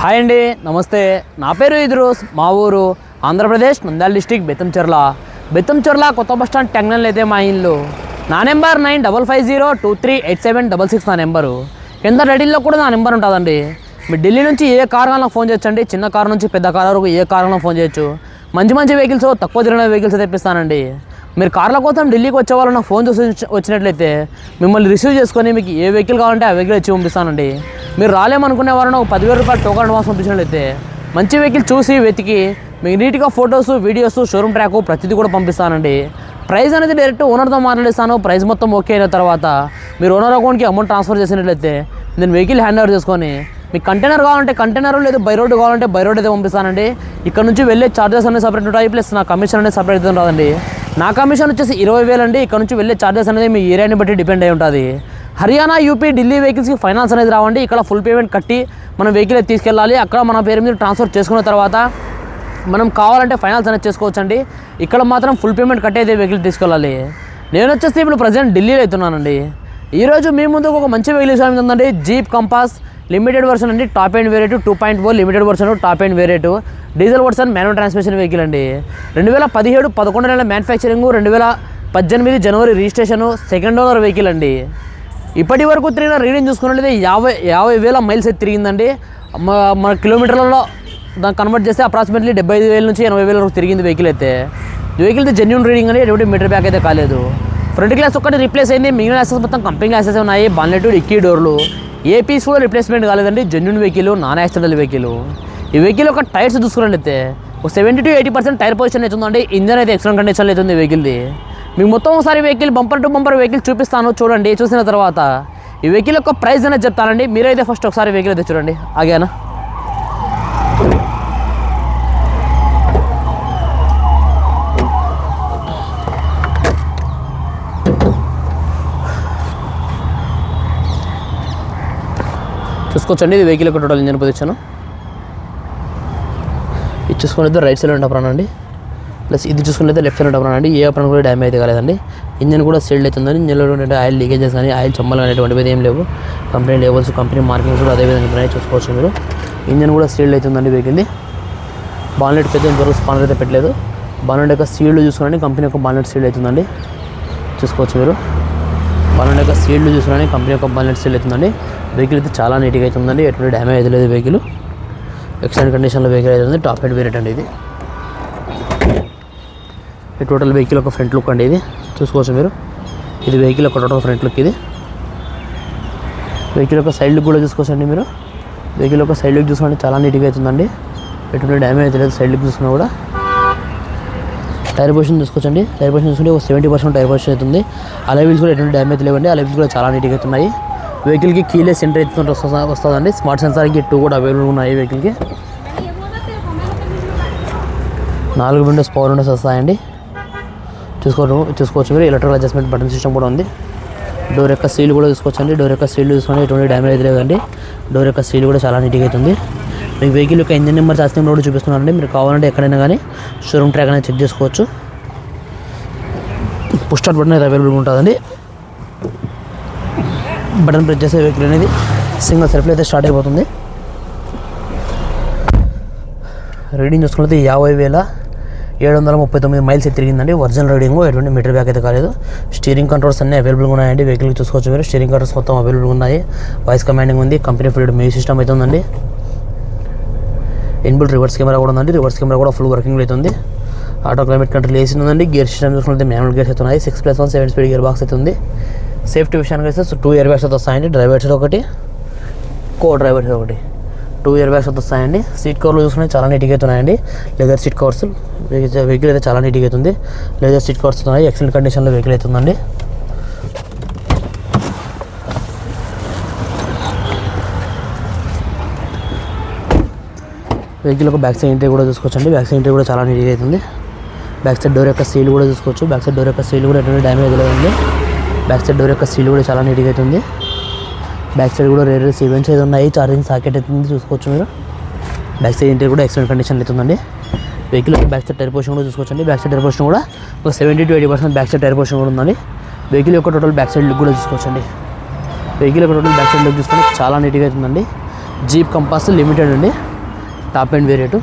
Hi అండి నమస్తే. నా పేరు ఇద్రోస్ మా ఊరు ఆంధ్రప్రదేశ్ నంద్యాల డిస్టిక్ బెత్తంచెర్ల బెత్తంచెర్ల కొత్త బస్ స్టాండ్ టెంగనల్ అయితే మా ఇల్లు. నా number nine double five zero two three eight seven double six నా నెంబరు. కింద రెడీలో కూడా నా నెంబర్ ఉంటుందండి. మీరు ఢిల్లీ నుంచి ఏ కార్ ఫోన్ ఫోన్ చేయొచ్చండి. చిన్న కారు నుంచి పెద్ద కార్ వరకు ఏ కార్ ఫోన్ చేయొచ్చు. మంచి మంచి వెహికల్స్ తక్కువ తిరిగిన వెహికల్స్ తెప్పిస్తానండి. మీరు కార్ల కోసం ఢిల్లీకి వచ్చే వాళ్ళు నాకు ఫోన్ చేసి వచ్చినట్లయితే మిమ్మల్ని రిసీవ్ చేసుకొని మీకు ఏ వెహికల్ కావాలంటే ఆ వెహికల్ ఇచ్చి పంపిస్తానండి. మీరు రాలేమనుకునే వారిని ఒక పదివేల రూపాయలు టోకన్ అడ్వాన్స్ పంపించినట్లయితే మంచి వెహికల్ చూసి వెతికి మీకు నీట్గా ఫొటోస్ వీడియోస్ షోరూమ్ ట్రాక్ ప్రతిదీ కూడా పంపిస్తానండి. ప్రైస్ అనేది డైరెక్ట్ ఓనర్తో మాట్లాడిస్తాను. ప్రైస్ మొత్తం ఓకే అయిన తర్వాత మీరు ఓనర్ అకౌంట్కి అమౌంట్ ట్రాన్స్ఫర్ చేసినట్లయితే నేను వెహికల్ హ్యాండ్ ఓవర్ చేసుకొని మీకు కంటైనర్ కావాలంటే కంటైనర్ లేదు బై రోడ్ కావాలంటే బై రోడ్ అయితే పంపిస్తానండి. ఇక్కడ నుంచి వెళ్ళే చార్జెస్ అనేది సపరేట్ ఉంటాయి. ప్లస్ నా కమిషన్ అనేది సపరేట్ అయితే నా కమిషన్ వచ్చేసి ఇరవై వేలు అండి. ఇక్కడ నుంచి వెళ్ళే చార్జెస్ అనేది మీ ఏరియాని బట్టి డిపెండ్ అయి ఉంటుంది. హర్యానా యూపీ ఢిల్లీ వెహికల్స్కి ఫైనాన్స్ అనేది రావండి. ఇక్కడ ఫుల్ పేమెంట్ కట్టి మనం వెహికల్ తీసుకెళ్ళాలి. అక్కడ మన పేరు మీద ట్రాన్స్ఫర్ చేసుకున్న తర్వాత మనం కావాలంటే ఫైనాన్స్ అనేది చేసుకోవచ్చండి. ఇక్కడ మాత్రం ఫుల్ పేమెంట్ కట్టేదే వెహికల్ తీసుకెళ్ళాలి. నేను వచ్చేసి ఇప్పుడు ప్రజెంట్ ఢిల్లీలో అవుతున్నానండి ఈరోజు మీ ముందుకు ఒక మంచి వెహికల్ ఇష్యం ఉందండి. జీప్ కంపాస్ లిమిటెడ్ వర్షన్ అండి top end variant two point four limited version top end variant diesel version manual transmission vehicle అండి. రెండు వేల పదిహేడు పదకొండు నెలల మ్యానుఫ్యాక్చరింగ్ రెండు వేల పద్దెనిమిది జనవరి రిజిస్ట్రేషన్ సెకండ్ ఓనర్ వెహికల్ అండి. ఇప్పటి వరకు తిరిగిన రీడింగ్ చూసుకున్నట్లయితే యాభై యాభై వేల మైల్స్ అయితే తిరిగిందండి. మన కిలోమీటర్లలో దాన్ని కన్వర్ట్ చేస్తే అప్రాక్సిమేట్లీ డెబ్బై ఐదు వేల నుంచి ఎనభై వేల వరకు తిరిగింది వెహికల్ అయితే. వెహికల్ అయితే జెన్యున్ రీడింగ్ అని ఎటువంటి మీటర్ బ్యాక్ అయితే కాలేదు. ఫ్రంట్ గ్లాస్ ఒక్కటి రీప్లేస్ అయింది మిగిలిన గ్లాసెస్ మొత్తం కంపెనీ గ్లాసెస్ ఉన్నాయి బాన్లెట్ ఇక్కీ డోర్లు ఏ పీస్ కూడా రిప్లేస్మెంట్ కాలేదండి. Genuine vehicle non accidental vehicle ఈ వెహికల్ ఒక టైర్స్ చూసుకున్నట్లయితే ఒక seventy to eighty percent tyre position అయితే ఉందండి. ఇంజన్ అయితే ఎక్సలెంట్ కండిషన్లో అయితే ఉంది వెహికల్ది మీకు మొత్తం ఒకసారి vehicle bumper to bumper vehicle చూపిస్తాను. చూడండి చూసిన తర్వాత ఈ వెహికల్ యొక్క ప్రైస్ అనేది చెప్తానండి. మీరైతే ఫస్ట్ ఒకసారి వెహికల్ అయితే చూడండి. ఆగేనా? చూసుకోవచ్చండి. ఇది వెహికల్ యొక్క టోటల్ ఇంజన్ పొజిషన్ ఇది చూసుకునేది రైట్ సైడ్ ఉంటాం అండి. ప్లస్ ఇది చూసుకునేది లెఫ్ట్ సైడ్ ఉంటాం అండి. ఏ పని కూడా డ్యామేజ్ అయితే కాలేదండి. ఇంజన్ కూడా సీల్డ్ అవుతుందని ఇంజన్లో ఆయిల్ లీకేజెస్ కానీ ఆయిల్ చమ్మలు కానీ అటువంటివి ఏం లేవు. కంపెనీ లేబుల్స్ కంపెనీ మార్కింగ్స్ కూడా అదే విధంగా ఉన్నాయి చూసుకోవచ్చు మీరు. ఇంజన్ కూడా సీల్డ్ అవుతుందండి వెహికల్ది బాన్లెట్ పెద్ద ఇంతవరకు స్పానర్ అయితే పెట్టలేదు. బాన్లెట్ యొక్క సీల్డ్ చూసుకోండి. కంపెనీ యొక్క బాన్లెట్ సీల్డ్ అవుతుందండి చూసుకోవచ్చు మీరు. బాన్లెట్ యొక్క సీల్డ్ చూసుకోండి కంపెనీ యొక్క బాన్లెట్ సీల్ అవుతుందండి. వెహికల్ అయితే చాలా నీట్గా అవుతుందండి. ఎటువంటి డ్యామేజ్ అయితే లేదు వెహికల్ ఎక్సలెంట్ కండిషన్లో వెహికల్ అవుతుంది టాప్ హెడ్ వేరియట్ అండి ఇది. ఈ టోటల్ వెహికల్ ఒక ఫ్రంట్ లుక్ అండి ఇది. చూసుకోవచ్చు మీరు. ఇది వెహికల్ ఒక టోటల్ ఫ్రంట్ లుక్ ఇది. వెహికల్ యొక్క సైడ్ లుక్ కూడా చూసుకోవచ్చండి మీరు. వెహికల్ యొక్క సైడ్ లుక్ చూసుకోండి చాలా నీట్గా అవుతుందండి. ఎటువంటి డ్యామేజ్ అయితే లేదు. సైడ్ లుక్ చూసుకున్నా కూడా. టైర్ పొజిషన్ చూసుకోవచ్చండి. టైర్ పొజిషన్ చూసుకుంటే ఒక సెవెంటీ పర్సెంట్ టైర్ పొజిషన్ అవుతుంది. అలా వీల్స్ కూడా ఎటువంటి డ్యామేజ్ లేవండి. అలా వీల్స్ కూడా చాలా నీట్గా అవుతున్నాయి. వెహికల్కి కీలెస్ సెంటర్ అయితే వస్తుందండి. స్మార్ట్ సెన్సార్కి టూ కూడా అవైలబుల్ ఉన్నాయి వెహికల్కి. నాలుగు విండోస్ పవర్ విండోస్ వస్తాయండి. చూసుకోవచ్చు చూసుకోవచ్చు మీరు. ఎలక్ట్రికల్ అడ్జస్ట్మెంట్ బటన్ సిస్టమ్ కూడా ఉంది. డోర్ యొక్క సీల్ కూడా చూసుకోవచ్చండి. డోర్ యొక్క సీల్ చూసుకొని ఎటువంటి డ్యామేజ్ లేదండి. డోర్ యొక్క సీల్ కూడా చాలా నీట్గా అవుతుంది. మీకు వెహికల్ యొక్క ఇంజిన్ నెంబర్ శాస్త్రం కూడా చూపిస్తున్నానండి. మీరు కావాలంటే ఎక్కడైనా కానీ షోరూమ్ ట్రాక్ అనేది చెక్ చేసుకోవచ్చు. పుష్ స్టార్ట్ బటన్ అయితే అవైలబుల్ ఉంటుందండి. బటన్ ప్రెస్ చేసే వెహికల్ అనేది సింగిల్ సెల్ఫ్లో అయితే స్టార్ట్ అయిపోతుంది. రీడింగ్ చూసుకున్నది యాభై వేల ఏడు వందల ముప్పై తొమ్మిది మైల్స్ తిరిగిందండి. ఒరిజినల్ రీడింగ్ ఎటువంటి మీటర్ బ్యాక్ అయితే కాలేదు. స్టీరింగ్ కంట్రోల్స్ అన్నీ అవైలబుల్గా ఉన్నాయండి. వెహికల్ చూసుకోవచ్చు మీరు. స్టీరింగ్ కంట్రోల్స్ మొత్తం అవైలబుల్గా ఉన్నాయి. వాయిస్ కమాండింగ్ ఉంది. కంపెనీ ఫీల్డ్ మ్యూజిక్ సిస్టమ్ అయితే ఉందండి. ఇన్బుల్ రివర్స్ కెమెరా కూడా ఉందండి. రివర్స్ కెమెరా కూడా ఫుల్ వర్కింగ్ అవుతుంది ఆటో క్లైమేట్ కంట్రోల్ ఏసీ ఉందండి. గేర్ సిస్టమ్ చూసుకుంటే మాన్యువల్ గేర్స్ అయితే ఉన్నాయి. Six plus one seven speed gear box అయితే ఉంది. సేఫ్టీ విషయానికి వస్తే టూ ఇయర్ బ్యాగ్స్ అయితే వస్తాయండి. డ్రైవర్ ఒకటి కో డ్రైవర్ ఒకటి. టూ ఇయర్ బ్యాగ్స్ వస్తాయండి. సీట్ కవర్లు చూసుకుంటే చాలా నీట్గా అవుతున్నాయండి లెదర్ సీట్ కవర్స్ వెహికల్ అయితే చాలా నీట్గా అవుతుంది లెదర్ సీట్ కవర్స్ ఉన్నాయి. ఎక్సలెంట్ కండిషన్లో వెహికల్ అవుతుందండి వెహికల్ ఒక బ్యాక్ సైడ్ ఎంట్రీ కూడా చూసుకోవచ్చండి బ్యాక్ సైడ్ ఎంట్రీ కూడా చాలా నీట్గా అవుతుంది బ్యాక్ సైడ్ డోర్ యొక్క సీల్ కూడా చూసుకోవచ్చు బ్యాక్ సైడ్ డోర్ యొక్క సీల్ కూడా ఎటువంటి డ్యామేజ్ లేదండి బ్యాక్ సైడ్ డోర్ యొక్క సీల్ కూడా చాలా నీట్గా అవుతుంది బ్యాక్ సైడ్ కూడా రేర్ ఈవెంట్స్ అయితే ఉన్నాయి ఛార్జింగ్ సాకెట్ అవుతుంది చూసుకోవచ్చు మీరు బ్యాక్ సైడ్ ఇంటర్ కూడా ఎక్సలెంట్ కండిషన్ అవుతుందండి vehicle back side tyre portion కూడా చూసుకోవచ్చండి బ్యాక్ సైడ్ టైర్ పోర్షన్ కూడా ఒక seventy to eighty percent back side tyre portion కూడా ఉందండి వెహికల్ యొక్క టోటల్ బ్యాక్ సైడ్ లుక్ కూడా చూసుకోవచ్చండి వెహికల్ యొక్క టోటల్ బ్యాక్ సైడ్ లుక్ చూసుకుంటే చాలా నీట్గా అవుతుందండి జీప్ కంపాస్ లిమిటెడ్ అండి టాప్ అండ్ వేరియట్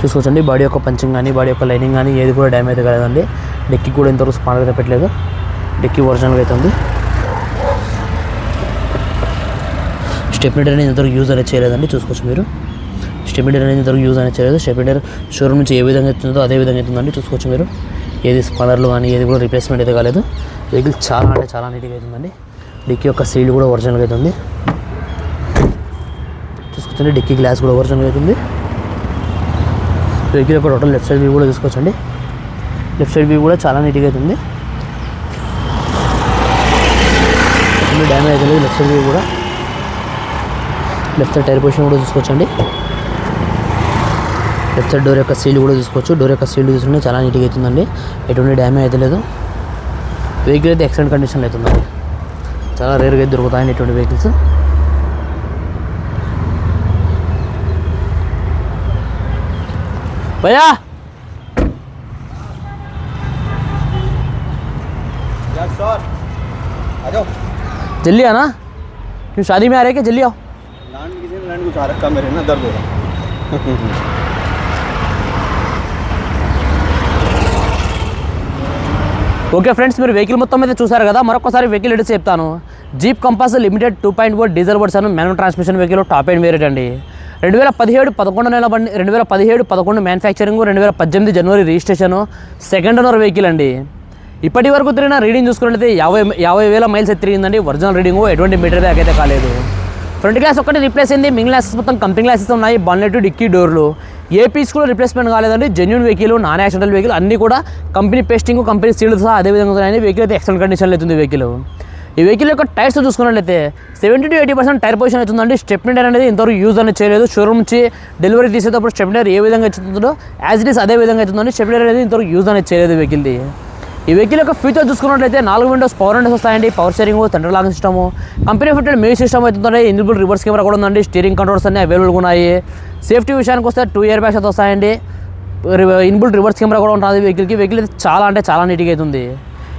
చూసుకోవచ్చండి బాడీ యొక్క పంచింగ్ కానీ బాడీ యొక్క లైనింగ్ కానీ ఏది కూడా డ్యామేజ్ కాలేదండి. డెక్కి కూడా ఇంతవరకు స్పాన్ అయితే పెట్టలేదు. డెక్కి ఒరిజినల్గా అయితే ఉంది. స్టెప్నీటర్ అనేది ఇంతవరకు యూజ్ అనేది చేయలేదండి చూసుకోవచ్చు మీరు. స్టెప్నీటర్ అనేది ఇంతవరకు యూజ్ అనేది చేయలేదు. స్టెప్నీటర్ షోరూమ్ నుంచి ఏ విధంగా అవుతుందో అదే విధంగా అవుతుందండి చూసుకోవచ్చు మీరు. ఏది స్పానర్లు కానీ ఏది కూడా రిప్లేస్మెంట్ అయితే కాలేదు. వెహికల్ చాలా అంటే చాలా నీట్గా అవుతుందండి డిక్కీ యొక్క సీల్ కూడా ఒరిజినల్గా అవుతుంది చూసుకోవచ్చండి డిక్కీ గ్లాస్ కూడా ఒరిజినల్గా అవుతుంది. వెహికల్ ఒక టోటల్ లెఫ్ట్ సైడ్ వ్యూ కూడా చూసుకోవచ్చండి లెఫ్ట్ సైడ్ వ్యూ కూడా చాలా నీట్గా అవుతుంది. డ్యామేజ్ అయితే లెఫ్ట్ సైడ్ వ్యూ కూడా. లెఫ్ట్ సైడ్ టైర్ పొజిషన్ కూడా చూసుకోవచ్చండి లెఫ్ట్ సైడ్ డోర్ యొక్క సీల్ కూడా చూసుకోవచ్చు డోర్ యొక్క సీల్ చూసుకుంటే చాలా నీట్గా అవుతుందండి. ఎటువంటి డ్యామేజ్ అయితే లేదు. వెహికల్ అయితే ఎక్సలెంట్ కండిషన్లో అవుతుందండి. చాలా రేర్గా దొరుకుతాయండి ఇటువంటి వెహికల్స్ भैया यस सर आ जाओ जल्दी आना क्यों शादी में आ रहे क्या जल्दी आओ लैंड किसी ने लैंड कुछ आ रखा मेरे ना दर्द हो रहा ఓకే ఫ్రెండ్స్ మీరు వెహికల్ మొత్తం అయితే చూసారు కదా మరొకసారి వెహికల్ ఎడిసి చెప్తాను Jeep Compass limited two point four diesel words manual transmission vehicle top and variant అండి రెండు వేల పదిహేడు పదకొండు నెల బండి రెండు వేల పదిహేడు పదకొండు మ్యానుఫ్యాక్చరింగ్ రెండు వేల పద్దెనిమిది జనవరి రిజిస్ట్రేషన్ సెకండ్ ఓనర్ వెహికల్ అండి. ఇప్పటి వరకు తిరిగిన రీడింగ్ చూసుకున్నట్లయితే యాభై యాభై వేల మైల్స్ తిరిగిందండి. ఒరిజినల్ రీడింగ్ ఎటువంటి మీటర్ బ్యాక్ అయితే కాలేదు. ఫ్రంట్ గ్లాస్ ఒకటి రిప్లేస్ అయింది. మిగిలిన గ్లాసెస్ మొత్తం కంపెనీ గ్లాసెస్ ఉన్నాయి. బాన్నెట్ డిక్కీ డోర్లు ఏ పీస్ కూడా రిప్లేస్మెంట్ కాలేదండి. Genuine vehicle non accidental vehicle అన్నీ కూడా కంపెనీ పేస్టింగ్ కంపెనీ సీల్డ్ సహా అదే విధంగా ఉన్నాయండి. వెహికల్ అయితే ఎక్సలెంట్ కండిషన్లో అవుతుంది వెహికల్ ఈ వెహికల్ యొక్క టైర్స్ చూసుకున్నట్లయితే seventy to eighty percent tyre position అవుతుందండి. స్టెప్నీ టైర్ అనేది ఇంతవరకు యూజ్ అనేది చేయలేదు. షోరూమ్ నుంచి డెలివరీ తీసేటప్పుడు స్టెప్నీ టైర్ ఏ విధంగా అవుతుందో యాజ్ ఇట్ ఈస్ అదే విధంగా అవుతుందండి. స్టెప్నీ టైర్ అనేది ఇంతవరకు యూజ్ అనేది చేయలేదు వెహికల్ది ఈ వెహికల్ యొక్క ఫీచర్ చూసుకున్నట్లయితే నాలుగు విండోస్ పవర్ విండోస్ వస్తాయండి. Power steering centre lock system company fitted music system అవుతుందండి. ఇన్బుల్ రివర్స్ కెమెరా కూడా ఉందండి. స్టీరింగ్ కంట్రోల్స్ అన్ని అవైలబుల్గా ఉన్నాయి. సేఫ్టీ విషయానికి వస్తే టూ ఇయర్ బ్యాగ్స్ అయితే వస్తాయండి. ఇన్బుల్ రివర్స్ కెమెరా కూడా ఉంటుంది వెహికల్కి వెహికల్ అయితే చాలా అంటే చాలా నీట్గా అవుతుంది.